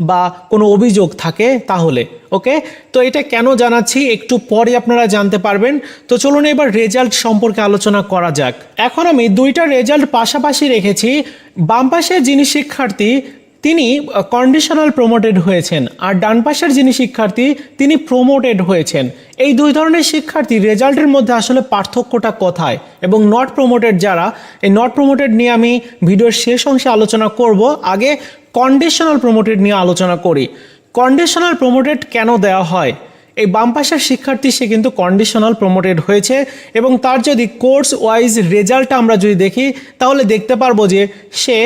বা কোনো অভিযোগ থাকে, তাহলে, ওকে? তো এটা কেন জানাচ্ছি একটু পরে আপনারা জানতে পারবেন। তো চলুন এবার রেজাল্ট সম্পর্কে আলোচনা করা যাক। এখন আমি দুইটা রেজাল্ট পাশাপাশি রেখেছি। বাম পাশের যিনি শিক্ষার্থী, তিনি কন্ডিশনাল প্রমোটেড হয়েছেন। আর ডান পাশের যিনি শিক্ষার্থী, তিনি প্রমোটেড হয়েছেন। এই দুই ধরনের শিক্ষার্থী রেজাল্টের মধ্যে আসলে পার্থক্যটা কোথায়? এবং নট প্রমোটেড যারা, এই নট প্রমোটেড নিয়ে আমি ভিডিওর শেষ অংশে আলোচনা করব। আগে কন্ডিশনাল প্রমোটেড নিয়ে আলোচনা করি। কন্ডিশনাল প্রমোটেড কেন দেওয়া হয়? এই বাম পাশের শিক্ষার্থী সে কিন্তু কন্ডিশনাল প্রমোটেড হয়েছে এবং তার যদি কোর্স ওয়াইজ রেজাল্টটা আমরা যদি দেখি, তাহলে দেখতে পারব যে সে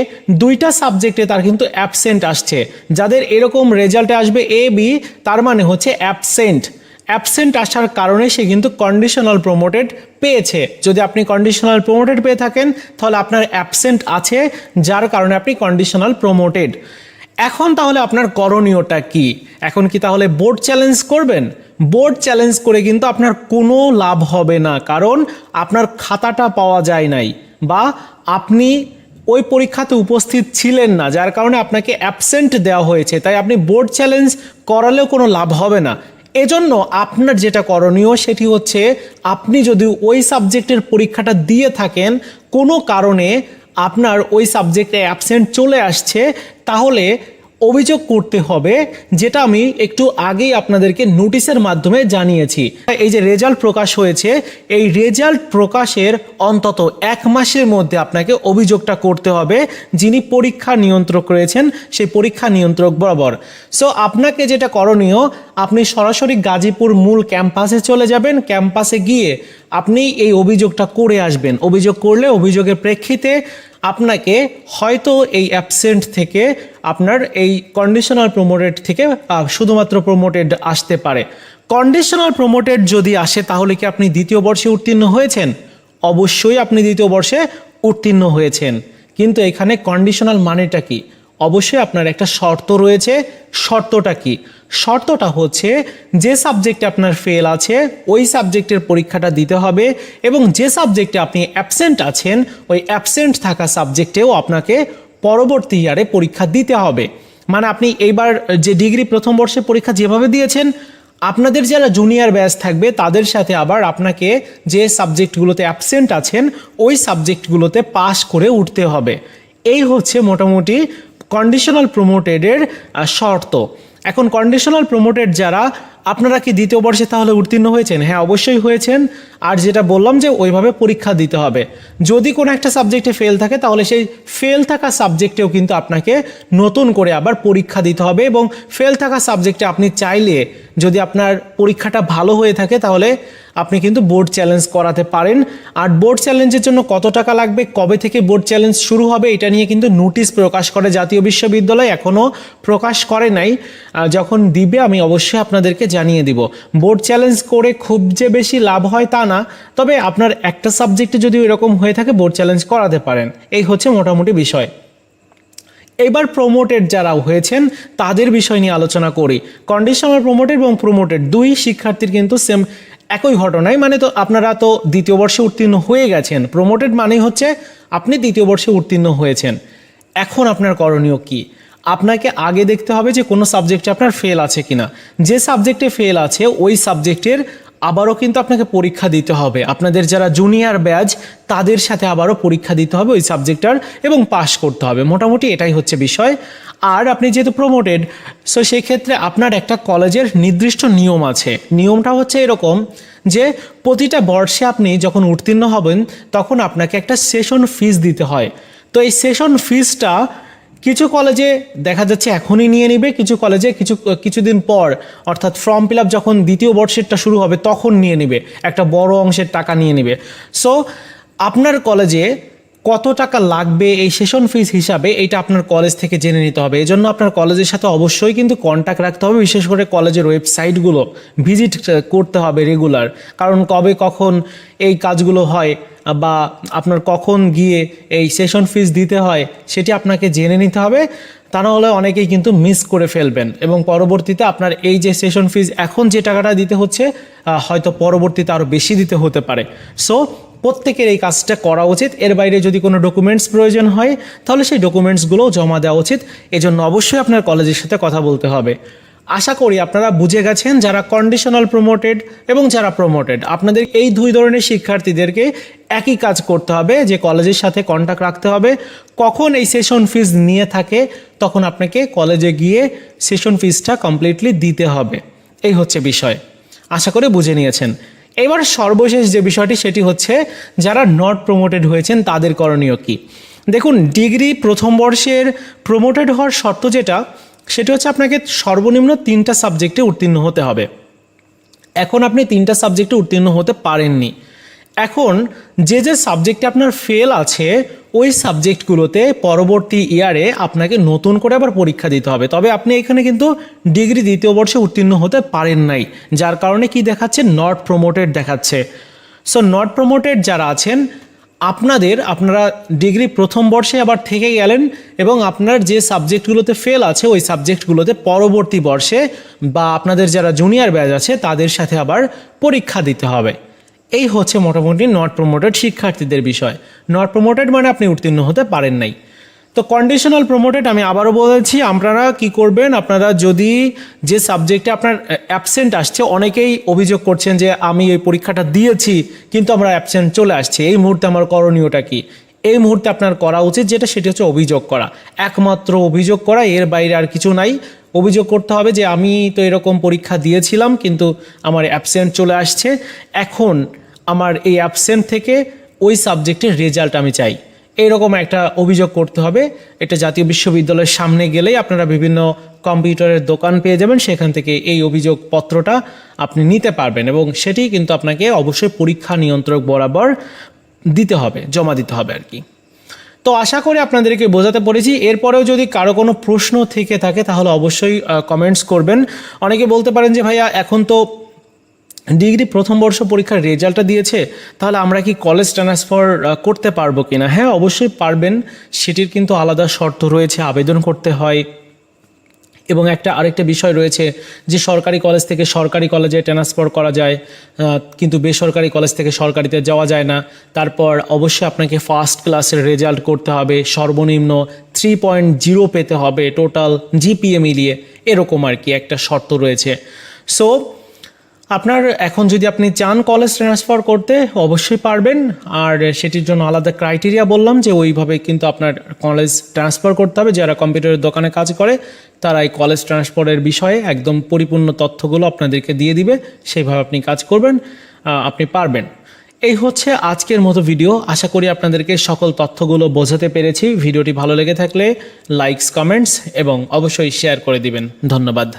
দুইটা সাবজেক্টে তার কিন্তু অ্যাবসেন্ট আসছে। যাদের এরকম রেজাল্টে আসবে এ বি তার মানে হচ্ছে অ্যাবসেন্ট অ্যাবসেন্ট আসার কারণে সে কিন্তু কন্ডিশনাল প্রমোটেড পেয়েছে। যদি আপনি কন্ডিশনাল প্রমোটেড পেয়ে থাকেন, তাহলে আপনার অ্যাবসেন্ট আছে, যার কারণে আপনি কন্ডিশনাল প্রমোটেড এখন তাহলে আপনার করণীয়টা কি? এখন কি তাহলে বোর্ড চ্যালেঞ্জ করবেন? বোর্ড চ্যালেঞ্জ করে কিন্তু আপনার কোনো লাভ হবে না, কারণ আপনার খাতাটা পাওয়া যায় নাই, বা আপনি ওই পরীক্ষাতে উপস্থিত ছিলেন না, যার কারণে আপনাকে অ্যাবসেন্ট দেওয়া হয়েছে। তাই আপনি বোর্ড চ্যালেঞ্জ করালেও কোনো লাভ হবে না। এজন্য আপনার যেটা করণীয় সেটি হচ্ছে আপনি যদি ওই সাবজেক্টের পরীক্ষাটা দিয়ে থাকেন, কোনো কারণে আপনার ওই সাবজেক্টে অ্যাবসেন্ট চলে আসছে, তাহলে অভিযোগ করতে হবে, যেটা আমি একটু আগেই আপনাদেরকে নোটিশের মাধ্যমে জানিয়েছি। এই যে রেজাল্ট প্রকাশ হয়েছে, এই রেজাল্ট প্রকাশের অন্তত এক মাসের মধ্যে আপনাকে অভিযোগটা করতে হবে, যিনি পরীক্ষা নিয়ন্ত্রক রয়েছেন, সেই পরীক্ষা নিয়ন্ত্রক বরাবর। সো আপনাকে যেটা করণীয়, আপনি সরাসরি গাজীপুর মূল ক্যাম্পাসে চলে যাবেন, ক্যাম্পাসে গিয়ে আপনি এই অভিযোগটা করে আসবেন। অভিযোগ করলে অভিযোগের প্রেক্ষিতে আপনাকে হয়তো এই অ্যাবসেন্ট থেকে আপনার এই কন্ডিশনাল প্রমোটেড থেকে শুধুমাত্র প্রোমোটেড আসতে পারে। কন্ডিশনাল প্রমোটেড যদি আসে, তাহলে কি আপনি দ্বিতীয় বর্ষে উত্তীর্ণ হয়েছেন? অবশ্যই আপনি দ্বিতীয় বর্ষে উত্তীর্ণ হয়েছেন। কিন্তু এখানে কন্ডিশনাল মানেটা কি? অবশ্যই আপনার একটা শর্ত রয়েছে। শর্তটা কি? শর্তটা হচ্ছে, যে সাবজেক্টে আপনার ফেল আছে, ওই সাবজেক্টের পরীক্ষাটা দিতে হবে এবং যে সাবজেক্টে আপনি অ্যাবসেন্ট আছেন, ওই অ্যাবসেন্ট থাকা সাবজেক্টেও আপনাকে পরবর্তী ইয়ারে পরীক্ষা দিতে হবে। মানে আপনি এইবার যে ডিগ্রি প্রথম বর্ষে পরীক্ষা যেভাবে দিয়েছেন, আপনাদের যারা জুনিয়র ব্যাচ থাকবে, তাদের সাথে আবার আপনাকে যে সাবজেক্টগুলোতে অ্যাবসেন্ট আছেন, ওই সাবজেক্টগুলোতে পাশ করে উঠতে হবে। এই হচ্ছে মোটামুটি কন্ডিশনাল প্রমোটেডের শর্ত। এখন কন্ডিশনাল প্রমোটেড যারা আপনারা কি দ্বিতীয় বর্ষে তাহলে উত্তীর্ণ হয়েছেন? হ্যাঁ অবশ্যই হয়েছেন। আর যেটা বললাম যে ওইভাবে পরীক্ষা দিতে হবে। যদি কোনো একটা সাবজেক্টে ফেল থাকে, তাহলে সেই ফেল থাকা সাবজেক্টেও কিন্তু আপনাকে নতুন করে আবার পরীক্ষা দিতে হবে এবং ফেল থাকা সাবজেক্টে আপনি চাইলে যদি আপনার পরীক্ষাটা ভালো হয়ে থাকে, তাহলে আপনি কিন্তু বোর্ড চ্যালেঞ্জ করাতে পারেন। আর বোর্ড চ্যালেঞ্জের জন্য কত টাকা লাগবে? কবে থেকে বোর্ড চ্যালেঞ্জ শুরু হবে? এটা নিয়ে কিন্তু নোটিশ প্রকাশ করে জাতীয় বিশ্ববিদ্যালয় এখনও প্রকাশ করে নাই। যখন দিবে, আমি অবশ্যই আপনাদেরকে জানিয়ে দিব। বোর্ড চ্যালেঞ্জ করে খুব যে বেশি লাভ হয় তা না, তবে আপনার একটা সাবজেক্টে যদি এরকম হয়ে থাকে বোর্ড চ্যালেঞ্জ করাতে পারেন। এই হচ্ছে মোটামুটি বিষয়। এবার প্রমোটেড যারা হয়েছেন, তাদের বিষয় নিয়ে আলোচনা করি। কন্ডিশনাল প্রমোটেড এবং প্রমোটেড দুই শিক্ষার্থীর কিন্তু সেম একই ঘটনায় মানে তো আপনারা তো দ্বিতীয় বর্ষে উত্তীর্ণ হয়ে গেছেন। প্রমোটেড মানেই হচ্ছে আপনি দ্বিতীয় বর্ষে উত্তীর্ণ হয়েছেন। এখন আপনার করণীয় কি? আপনাকে আগে দেখতে হবে যে কোনো সাবজেক্টে আপনার ফেল আছে কিনা। যে সাবজেক্টে ফেল আছে, ওই সাবজেক্টের আবারও কিন্তু আপনাকে পরীক্ষা দিতে হবে। আপনাদের যারা জুনিয়র ব্যাচ তাদের সাথে আবারও পরীক্ষা দিতে হবে ওই সাবজেক্টটার এবং পাশ করতে হবে। মোটামুটি এটাই হচ্ছে বিষয়। আর আপনি যেহেতু প্রমোটেড সো সেই ক্ষেত্রে আপনার একটা কলেজের নির্দিষ্ট নিয়ম আছে। নিয়মটা হচ্ছে এরকম যে প্রতিটা বর্ষে আপনি যখন উত্তীর্ণ হবেন, তখন আপনাকে একটা সেশন ফিস দিতে হয়। তো এই সেশন ফিসটা কিছু কলেজে দেখা যাচ্ছে এখনই নিয়ে নিবে, কিছু কলেজে কিছু, কিছুদিন পর, অর্থাৎ ফর্ম ফিল আপ যখন দ্বিতীয় বর্ষেরটা শুরু হবে, তখন নিয়ে নিবে, একটা বড় অংশের টাকা নিয়ে নিবে। সো আপনার কলেজে কত টাকা লাগবে এই সেশন ফিস হিসাবে এটা আপনার কলেজ থেকে জেনে নিতে হবে। এজন্য আপনার কলেজের সাথে অবশ্যই কিন্তু কন্ট্যাক্ট রাখতে হবে, বিশেষ করে কলেজের ওয়েবসাইটগুলো ভিজিট করতে হবে রেগুলার কারণ কবে কখন এই কাজগুলো হয় বা আপনার কখন গিয়ে এই সেশন ফিস দিতে হয়, সেটি আপনাকে জেনে নিতে হবে। তা না হলে অনেকেই কিন্তু মিস করে ফেলবেন এবং পরবর্তীতে আপনার এই যে সেশন ফিস এখন যে টাকাটা দিতে হচ্ছে হয়তো পরবর্তীতে আরও বেশি দিতে হতে পারে। সো প্রত্যেকের এই কাজটা করা উচিত। এর বাইরে যদি কোনো ডকুমেন্টস প্রয়োজন হয়, তাহলে সেই ডকুমেন্টসগুলোও জমা দেওয়া উচিত। এজন্য অবশ্যই আপনার কলেজের সাথে কথা বলতে হবে। আশা করি আপনারা বুঝে গেছেন যারা কন্ডিশনাল প্রমোটেড এবং যারা প্রমোটেড আপনাদের এই দুই ধরনের শিক্ষার্থীদেরকে একই কাজ করতে হবে, যে কলেজের সাথে কন্ট্যাক্ট রাখতে হবে। কখন এই সেশন ফিজ নিয়ে থাকে, তখন আপনাকে কলেজে গিয়ে সেশন ফিজটা কমপ্লিটলি দিতে হবে। এই হচ্ছে বিষয়। আশা করে বুঝে নিয়েছেন। এবার সর্বশেষ যে বিষয়টি, সেটি হচ্ছে যারা নট প্রমোটেড হয়েছেন, তাদের করণীয় কি? দেখুন, ডিগ্রি প্রথম বর্ষের প্রমোটেড হওয়ার শর্ত যেটা, সেটি হচ্ছে আপনাকে সর্বনিম্ন তিনটা সাবজেক্টে উত্তীর্ণ হতে হবে। এখন আপনি তিনটা সাবজেক্টে উত্তীর্ণ হতে পারেননি। এখন যে যে সাবজেক্টে আপনার ফেল আছে, ওই সাবজেক্টগুলোতে পরবর্তী ইয়ারে আপনাকে নতুন করে আবার পরীক্ষা দিতে হবে। তবে আপনি এখানে কিন্তু ডিগ্রি দ্বিতীয় বর্ষে উত্তীর্ণ হতে পারেন নাই, যার কারণে কি দেখাচ্ছে? নট প্রমোটেড দেখাচ্ছে। সো নট প্রমোটেড যারা আছেন, আপনাদের, আপনারা ডিগ্রি প্রথম বর্ষে আবার থেকে গেলেন এবং আপনার যে সাবজেক্টগুলোতে ফেল আছে, ওই সাবজেক্টগুলোতে পরবর্তী বর্ষে বা আপনাদের যারা জুনিয়র ব্যাচ আছে, তাদের সাথে আবার পরীক্ষা দিতে হবে। এই হচ্ছে মোটামুটি নট প্রমোটেড শিক্ষার্থীদের বিষয়। নট প্রমোটেড মানে আপনি উত্তীর্ণ হতে পারেন নাই। তো কন্ডিশনাল প্রমোটেড আমি আবারও বলেছি, আপনারা কি করবেন, আপনারা যদি যে সাবজেক্টে আপনার অ্যাবসেন্ট আসছে, অনেকেই অভিযোগ করছেন যে আমি এই পরীক্ষাটা দিয়েছি, কিন্তু আমরা অ্যাবসেন্ট চলে আসছে। এই মুহূর্তে আমার করণীয়টা কি? এই মুহূর্তে আপনার করা উচিত যেটা, সেটি হচ্ছে অভিযোগ করা। একমাত্র অভিযোগ করা, এর বাইরে আর কিছু নাই। অভিযোগ করতে হবে যে, আমি তো এরকম পরীক্ষা দিয়েছিলাম, কিন্তু আমার অ্যাবসেন্ট চলে আসছে। এখন আমার এই অ্যাবসেন্ট থেকে ওই সাবজেক্টের রেজাল্ট আমি চাই। এইরকম একটা অভিযোগ করতে হবে। এটা জাতীয় বিশ্ববিদ্যালয়ের সামনে গেলেই আপনারা বিভিন্ন কম্পিউটারের দোকান পেয়ে যাবেন। সেখান থেকে এই অভিযোগ পত্রটা আপনি নিতে পারবেন এবং সেটি কিন্তু আপনাকে অবশ্যই পরীক্ষা নিয়ন্ত্রক বরাবর দিতে হবে, জমা দিতে হবে আর কি। তো আশা করি আপনাদেরকে বোঝাতে পেরেছি। এরপরেও যদি কারও কোনো প্রশ্ন থেকে থাকে, তাহলে অবশ্যই কমেন্টস করবেন। অনেকে বলতে পারেন যে, ভাইয়া, এখন তো ডিগ্রি প্রথম বর্ষ পরীক্ষার রেজাল্টটা দিয়েছে, তাহলে আমরা কি কলেজ ট্রান্সফার করতে পারব কিনা? হ্যাঁ অবশ্যই পারবেন। সেটির কিন্তু আলাদা শর্ত রয়েছে, আবেদন করতে হয়। এবং একটা আরেকটা বিষয় রয়েছে যে সরকারি কলেজ থেকে সরকারি কলেজে ট্রান্সফার করা যায় কিন্তু বেসরকারি কলেজ থেকে সরকারিতে যাওয়া যায় না। তারপর অবশ্যই আপনাকে ফার্স্ট ক্লাসের রেজাল্ট করতে হবে, সর্বনিম্ন থ্রি পয়েন্ট জিরো পেতে হবে টোটাল জিপিএ মিলিয়ে, এরকম আর কি একটা শর্ত রয়েছে। সো আপনার এখন যদি আপনি চান কলেজ ট্রান্সফার করতে, অবশ্যই পারবেন। আর সেটির জন্য আলাদা ক্রাইটেরিয়া বললাম যে ওইভাবে কিন্তু আপনার কলেজ ট্রান্সফার করতে হবে, যারা কম্পিউটারের দোকানে কাজ করে তারা এই কলেজ ট্রান্সফারের বিষয়ে একদম পরিপূর্ণ তথ্যগুলো আপনাদেরকে দিয়ে দিবে, সেইভাবে আপনি কাজ করবেন আপনি পারবেন। এই হচ্ছে আজকের মতো ভিডিও আশা করি আপনাদেরকে সকল তথ্যগুলো বোঝাতে পেরেছি। ভিডিওটি ভালো লেগে থাকলে লাইকস কমেন্টস এবং অবশ্যই শেয়ার করে দিবেন। ধন্যবাদ।